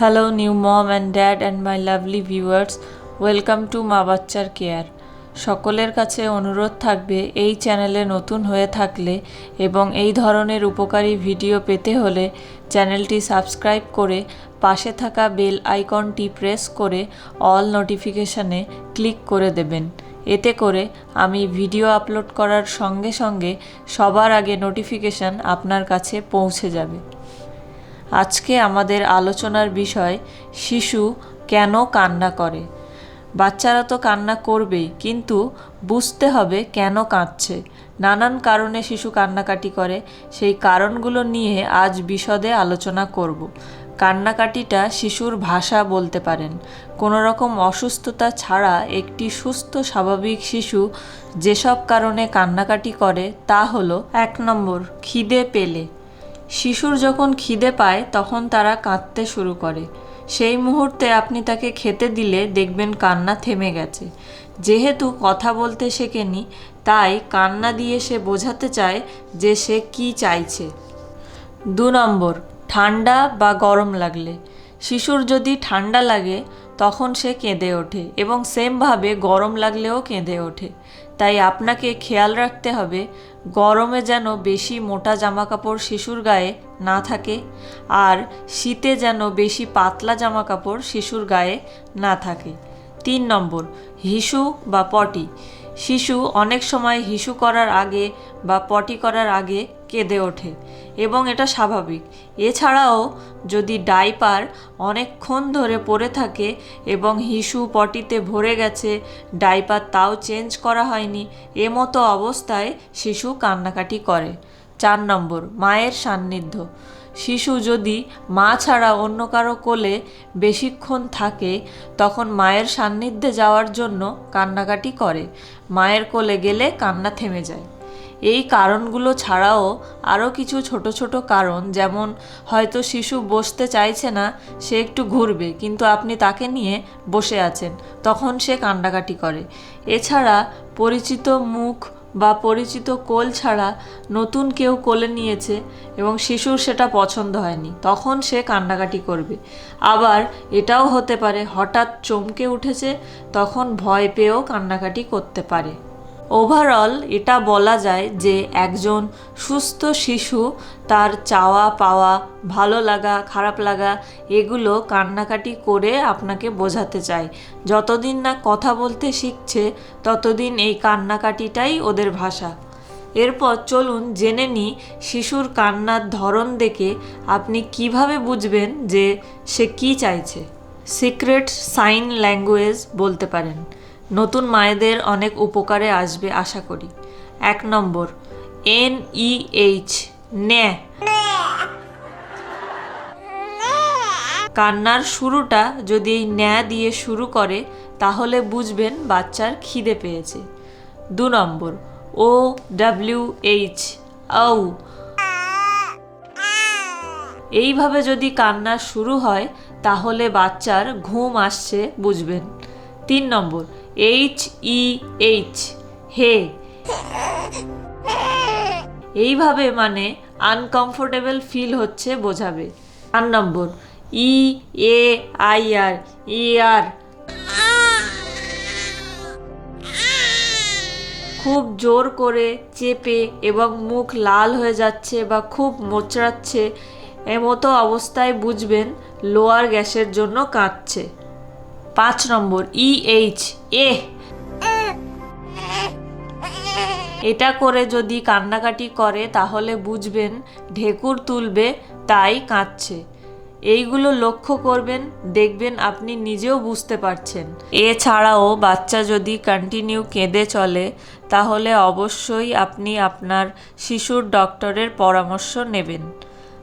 Hello new mom and dad and my lovely viewers welcome to মা বাচ্চার care সকলের কাছে অনুরোধ থাকবে, এই চ্যানেলে নতুন হয়ে থাকলে এবং এই ধরনের উপকারী ভিডিও পেতে হলে চ্যানেলটি সাবস্ক্রাইব করে পাশে থাকা বেল আইকনটি প্রেস করে অল নোটিফিকেশানে ক্লিক করে দেবেন। এতে করে আমি ভিডিও আপলোড করার সঙ্গে সঙ্গে সবার আগে নোটিফিকেশান আপনার কাছে পৌঁছে যাবে। আজকে আমাদের আলোচনার বিষয়, শিশু কেন কান্না করে? বাচ্চারা তো কান্না করবেই, কিন্তু বুঝতে হবে কেন কাঁদছে। নানান কারণে শিশু কান্নাকাটি করে, সেই কারণগুলো নিয়ে আজ বিশদে আলোচনা করব। কান্নাকাটিটা শিশুর ভাষা বলতে পারেন। কোনো রকম অসুস্থতা ছাড়া একটি সুস্থ, স্বাভাবিক শিশু যেসব কারণে কান্নাকাটি করে, তা হলো এক নম্বর খিদে পেলে। শিশুর যখন খিদে পায়, তখন তারা কাঁদতে শুরু করে। সেই মুহূর্তে আপনি তাকে খেতে দিলে দেখবেন কান্না থেমে গেছে। যেহেতু কথা বলতে শেখেনি, তাই কান্না দিয়ে সে বোঝাতে চায় যে সে কি চাইছে। দু নম্বর, ঠান্ডা বা গরম লাগলে। শিশুর যদি ঠান্ডা লাগে, তখন সে কেঁদে ওঠে এবং সেমভাবে গরম লাগলেও কেঁদে ওঠে। তাই আপনাকে খেয়াল রাখতে হবে, গরমে যেন বেশি মোটা জামাকাপড় শিশুর গায়ে না থাকে আর শীতে যেন বেশি পাতলা জামাকাপড় শিশুর গায়ে না থাকে। তিন নম্বর, হিসু বা পটি। শিশু অনেক সময় হিসু করার আগে বা পটি করার আগে কেঁদে ওঠে, এবং এটা স্বাভাবিক। এছাড়াও যদি ডাইপার অনেকক্ষণ ধরে পড়ে থাকে এবং হিসু পটিতে ভরে গেছে, ডাইপার তাও চেঞ্জ করা হয়নি এমতো অবস্থায় শিশু কান্নাকাটি করে। চার নম্বর, মায়ের সান্নিধ্য। শিশু যদি মা ছাড়া অন্য কারও কোলে বেশিক্ষণ থাকে, তখন মায়ের সান্নিধ্যে যাওয়ার জন্য কান্নাকাটি করে। মায়ের কোলে গেলে কান্না থেমে যায়। এই কারণগুলো ছাড়াও আরও কিছু ছোট ছোট কারণ, যেমন হয়তো শিশু বসতে চাইছে না, সে একটু ঘুরবে, কিন্তু আপনি তাকে নিয়ে বসে আছেন, তখন সে কান্নাকাটি করে। এছাড়া পরিচিত মুখ বা পরিচিত কোল ছাড়া নতুন কেউ কোলে নিয়েছে এবং শিশুর সেটা পছন্দ হয়নি, তখন সে কান্নাকাটি করবে। আবার এটাও হতে পারে, হঠাৎ চমকে উঠেছে, তখন ভয় পেয়েও কান্নাকাটি করতে পারে। ওভারঅল এটা বলা যায় যে একজন সুস্থ শিশু, তার চাওয়া পাওয়া, ভালো লাগা, খারাপ লাগা, এগুলো কান্নাকাটি করে আপনাকে বোঝাতে চায়। যতদিন না কথা বলতে শিখছে, ততদিন এই কান্নাকাটিটাই ওদের ভাষা। এরপর চলুন জেনে নিই শিশুর কান্নার ধরন দেখে আপনি কীভাবে বুঝবেন যে সে কি চাইছে। সিক্রেট সাইন ল্যাঙ্গুয়েজ বলতে পারেন। নতুন মায়েদের অনেক উপকারে আসবে, আশা করি। এক নম্বর, এন ই এইচ, নে। কান্নার শুরুটা যদি এই ন্যা দিয়ে শুরু করে, তাহলে বুঝবেন বাচ্চার খিদে পেয়েছে। দু নম্বর, ও ডাব্লিউ এইচ ঔ এইভাবে যদি কান্না শুরু হয়, তাহলে বাচ্চার ঘুম আসছে, বুঝবেন। তিন নম্বর এইচ ই এইচ হে এইভাবে মানে আনকমফোর্টেবল ফিল হচ্ছে বোঝাবে। চার নম্বর ই এ আই আর ই আর খুব জোর করে চেপে এবং মুখ লাল হয়ে যাচ্ছে বা খুব মোচড়াচ্ছে এমতো অবস্থায় বুঝবেন লোয়ার গ্যাসের জন্য কাঁদছে। পাঁচ নম্বর ই এইচ এ। এটা করে যদি কান্নাকাটি করে, তাহলে বুঝবেন ঢেকুর তুলবে, তাই কাঁদছে। এইগুলো লক্ষ্য করবেন, দেখবেন আপনি নিজেও বুঝতে পারছেন। এছাড়াও বাচ্চা যদি কন্টিনিউ কেঁদে চলে, তাহলে অবশ্যই আপনি আপনার শিশুর ডক্টরের পরামর্শ নেবেন।